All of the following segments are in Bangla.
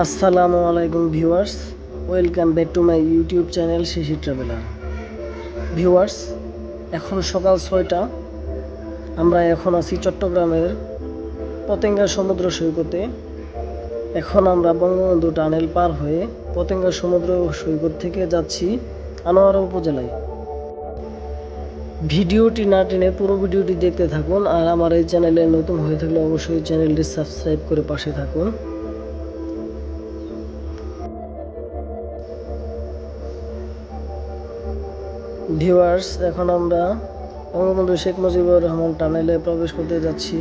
আসসালামু আলাইকুম viewers, welcome back to my YouTube channel Shishi traveller. Viewers, এখন সকাল ছয়টা, আমরা এখন আছি চট্টগ্রামের পতেঙ্গা সমুদ্র সৈকতে। এখন আমরা বঙ্গবন্ধু টানেল পার হয়ে পতেঙ্গা সমুদ্র সৈকত থেকে যাচ্ছি আনোয়ারা উপজেলায়। ভিডিওটি না টেনে পুরো ভিডিওটি দেখতে থাকুন আর আমার এই চ্যানেলে নতুন হয়ে থাকলে অবশ্যই চ্যানেলটি সাবস্ক্রাইব করে পাশে থাকুন। ভিউয়ার্স এখন আমরা বঙ্গবন্ধু শেখ মুজিবুর রহমান টানেলে প্রবেশ করতে যাচ্ছি।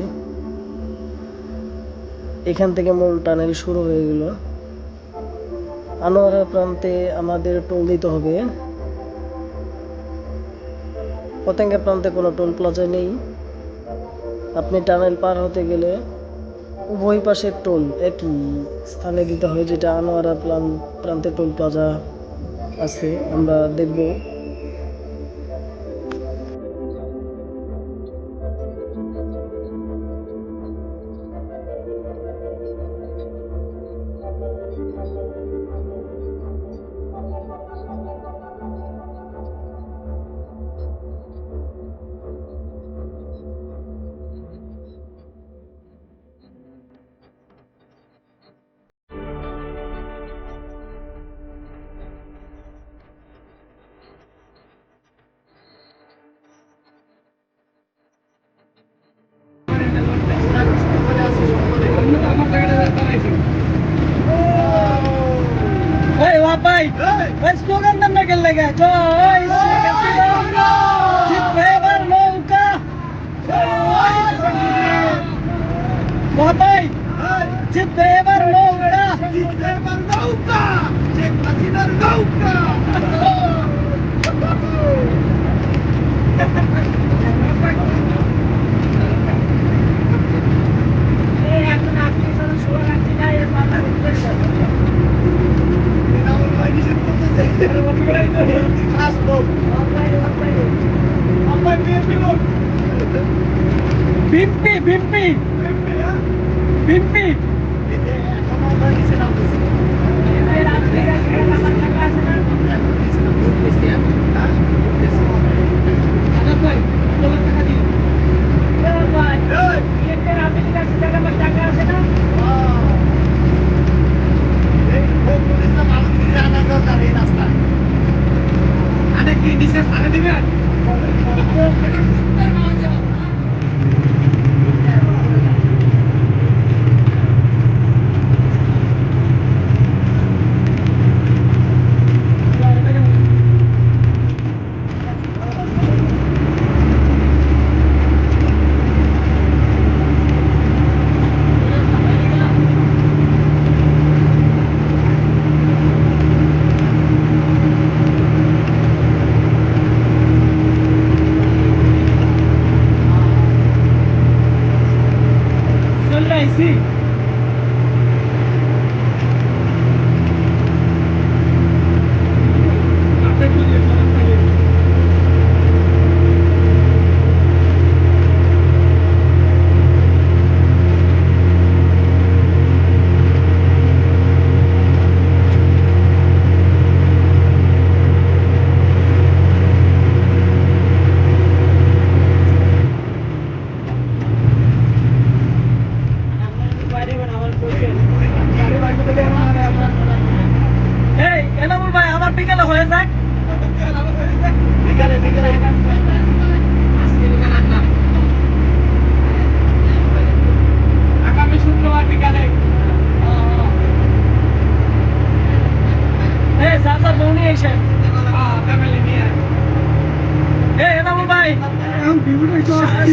এখান থেকে মূল টানেল শুরু হয়ে গেল। আনোয়ারা প্রান্তে আমাদের টোল দিতে হবে। পতেঙ্গা প্রান্তে কোনো টোল প্লাজা নেই। আপনি টানেল পার হতে গেলে উভয় পাশের টোল একই স্থানে দিতে হয়, যেটা আনোয়ারা প্রান্তে টোল প্লাজা আছে। আমরা দেখব দেন না কেন লেগে জয় শেখ হাসিনা জিতবে এবার নৌকা বাপাই জিতবে এবার নৌকা বিম্পি বিম্পি বিম্পি চলে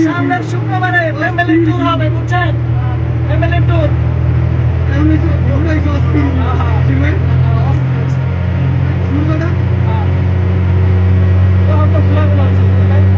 সামনের শুক্রবারে ফ্যামিলি ট্যুর হবে বুঝছেন? ফ্যামিলি ট্যুর তো খোলাগুলো আছে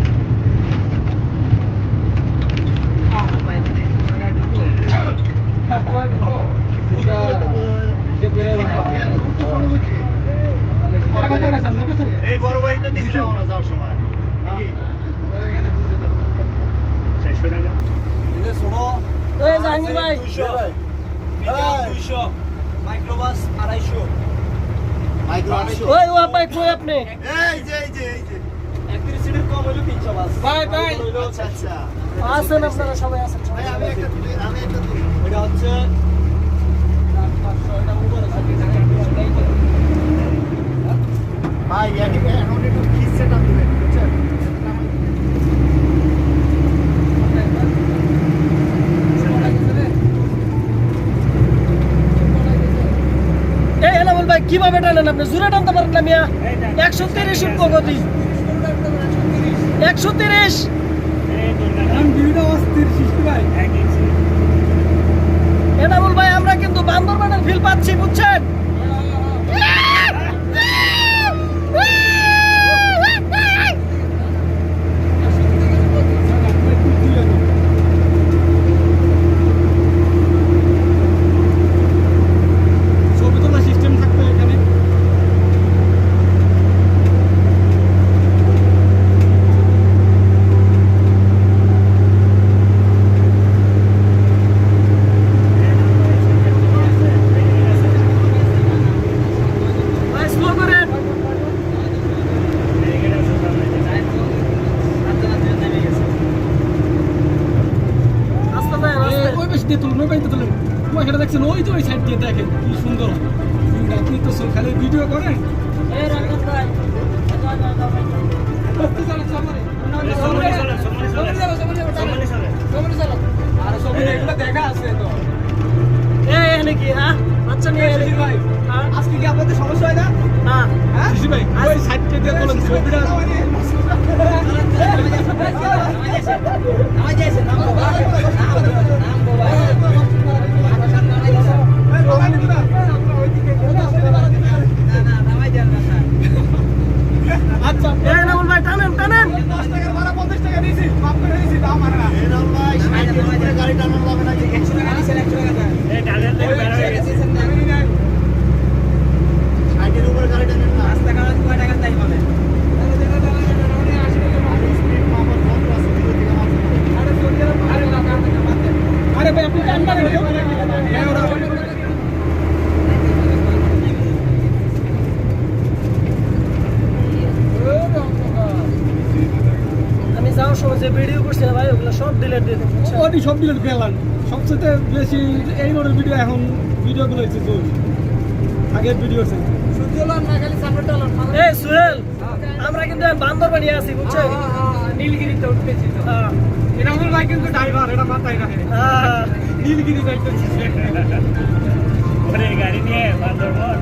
এই বড় ভাইটা দিছিল আমরা যাওয়ার সময়। শেষ হয়ে গেল। শোনো জাহাঙ্গীর ভাই। মাইক্রোবাস আড়াইশো। মাইক্রো ওই ও ভাই কই আপনি। এই যে এই যে এই যে। সিটের কম বাস ভাই, ভাই। আচ্ছা আচ্ছা। আছেন আপনারা সবাই আছেন ভাই আমি একটা তুলি আমি একটা তুলি। এটা হচ্ছে ভাই ইয়াকে এখন একটু খিচ্ছে টান দিবেন বুঝছেন? এই এনামুল ভাই কীভাবে টানেন আপনি? জোরে টানতে পারেন না মিয়া? একশো তিরিশ গতি একশো তিরিশ। সব ডিলেট দিয়ে ওটি সব ডিলেট গেলাম সবচেয়ে বেশি এই রোডের ভিডিও এখন ভিডিওগুলো হচ্ছে জোর। আগের ভিডিও আছে। এই সুহেল আমরা কিন্তু বান্দরবানি আছি নীলগিরিতে উঠতেছি হ্যাঁ। এটা আমার ভাই কিন্তু ড্রাইভার এটা মাথায় রাখে। হ্যাঁ। নীলগিরি যাইতেছি গাড়ি নিয়ে বান্দরবন।